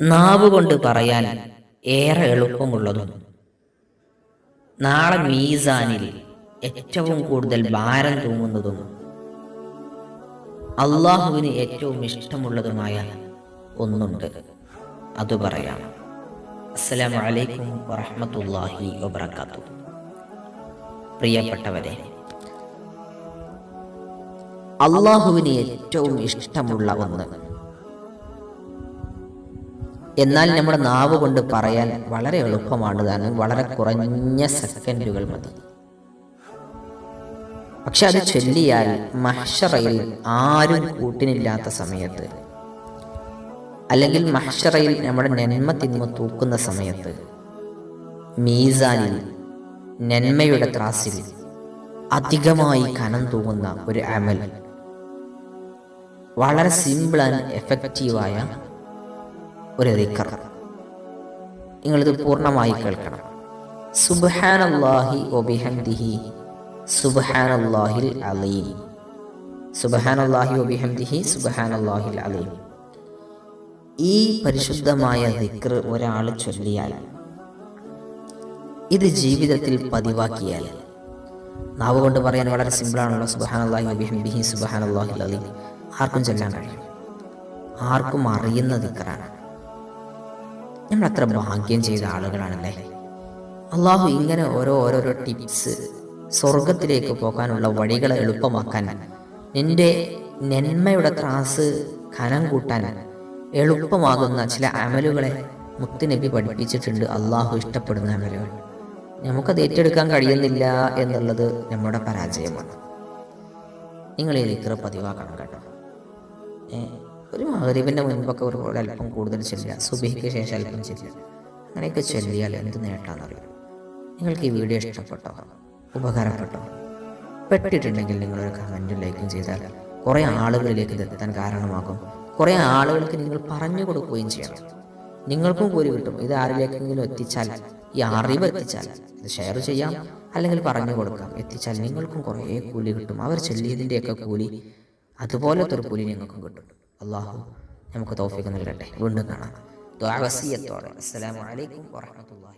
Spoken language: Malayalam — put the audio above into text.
നാവ് കൊണ്ട് പറയാൻ ഏറെ എളുപ്പമുള്ളതും. നാളെ മീസാനിൽ ഏറ്റവും കൂടുതൽ ഭാരം തൂങ്ങുന്നതും അള്ളാഹുവിന് ഏറ്റവും ഇഷ്ടമുള്ളതുമായ ഒന്നുണ്ട്. അത് പറയാം. അസ്സലാമു അലൈക്കും വറഹ്മത്തുള്ളാഹി വബറകാതുഹു. പ്രിയപ്പെട്ടവരെ അള്ളാഹുവിന് ഏറ്റവും ഇഷ്ടമുള്ള ഒന്ന് എന്നാൽ നമ്മുടെ നാവ് കൊണ്ട് പറയാൻ വളരെ എളുപ്പമാണ്. താനും വളരെ കുറഞ്ഞ സെക്കൻഡുകൾ മതി. പക്ഷെ അത് ചൊല്ലിയാൽ മഹ്ഷറയിൽ ആരും കൂട്ടിനില്ലാത്ത സമയത്ത് അല്ലെങ്കിൽ മഹ്ഷറയിൽ നമ്മുടെ നന്മ തിന്മ തൂക്കുന്ന സമയത്ത് മീസാനിൽ നന്മയുടെ ത്രാസിൽ അധികമായി കനം തൂങ്ങുന്ന ഒരു അമൽ. വളരെ സിമ്പിൾ ആൻഡ് എഫക്റ്റീവായ ഒരു ദിക്കർ. നിങ്ങളിത് പൂർണമായി കേൾക്കണം. സുബ്ഹാനല്ലാഹി ഒബിഹംദിഹി സുബ്ഹാനല്ലാഹിൽ അലീം. സുബ്ഹാനല്ലാഹി ഒബിഹംദിഹി സുബ്ഹാനല്ലാഹിൽ അലീം. ഈ പരിശുദ്ധമായ ദിക്ർ ഒരാൾ ചൊല്ലിയാൽ ഇത് ജീവിതത്തിൽ പതിവാക്കിയാൽ നാവ് കൊണ്ട് പറയാൻ വളരെ സിമ്പിളാണല്ലോ സുബ്ഹാനല്ലാഹി ഒബിഹംദിഹി സുബ്ഹാനല്ലാഹിൽ അലീം. ആർക്കും ചൊല്ലാൻ കഴിയും. ആർക്കും അറിയുന്ന ദിക്റാണ് നമ്മൾ അത്ര ഭാഗ്യം ചെയ്ത ആളുകളാണല്ലേ? അള്ളാഹു ഇങ്ങനെ ഓരോ ഓരോരോ ടിപ്സ് സ്വർഗത്തിലേക്ക് പോകാനുള്ള വഴികളെ എളുപ്പമാക്കാൻ നിന്റെ നന്മയുടെ ത്രാസ് കനം കൂട്ടാൻ എളുപ്പമാകുന്ന ചില അമലുകളെ മുത്തുനബി പഠിപ്പിച്ചിട്ടുണ്ട് അള്ളാഹു ഇഷ്ടപ്പെടുന്ന അമലുകൾ. നമുക്കത് ഏറ്റെടുക്കാൻ കഴിയുന്നില്ല എന്നുള്ളത് നമ്മുടെ പരാജയമാണ്. ഈ ദിക്ർ പതിവാക്കണം കേട്ടോ. ഒരു മകരീബിന്റെ മുൻപൊക്കെ ഒരു അല്പം കൂടുതൽ ചെല്ലുക. സുബിക്ക് ശേഷം അല്പം ചെല്ലുക. അങ്ങനെയൊക്കെ ചൊല്ലിയാൽ എന്ത് നേട്ടാണെന്നറിയാം നിങ്ങൾക്ക് ഈ വീഡിയോ ഇഷ്ടപ്പെട്ടോ? ഉപകാരപ്പെട്ടോ? പെട്ടിട്ടുണ്ടെങ്കിൽ നിങ്ങളൊരു കമന്റും ലൈക്കും ചെയ്താൽ കുറേ ആളുകളിലേക്ക് ഇത് എത്താൻ കാരണമാകും. കുറേ ആളുകൾക്ക് നിങ്ങൾ പറഞ്ഞു കൊടുക്കുകയും ചെയ്യണം. നിങ്ങൾക്കും കൂലി കിട്ടും. ഇത് ആരിലേക്കെങ്കിലും എത്തിച്ചാൽ ഈ അറിവ് എത്തിച്ചാൽ ഇത് ഷെയർ ചെയ്യാം. അല്ലെങ്കിൽ പറഞ്ഞു കൊടുക്കാം. എത്തിച്ചാൽ നിങ്ങൾക്കും കുറേ കൂലി കിട്ടും. അവർ ചെല്ലിയതിന്റെയൊക്കെ കൂലി അതുപോലത്തെ ഒരു കൂലി നിങ്ങൾക്കും കിട്ടും. അള്ളാഹു നമുക്ക് തോഫിക്ക് നൽകട്ടെ. വീണ്ടും കാണാം. അസ്സലാമു അലൈക്കും വറഹ്മത്തുള്ളാഹി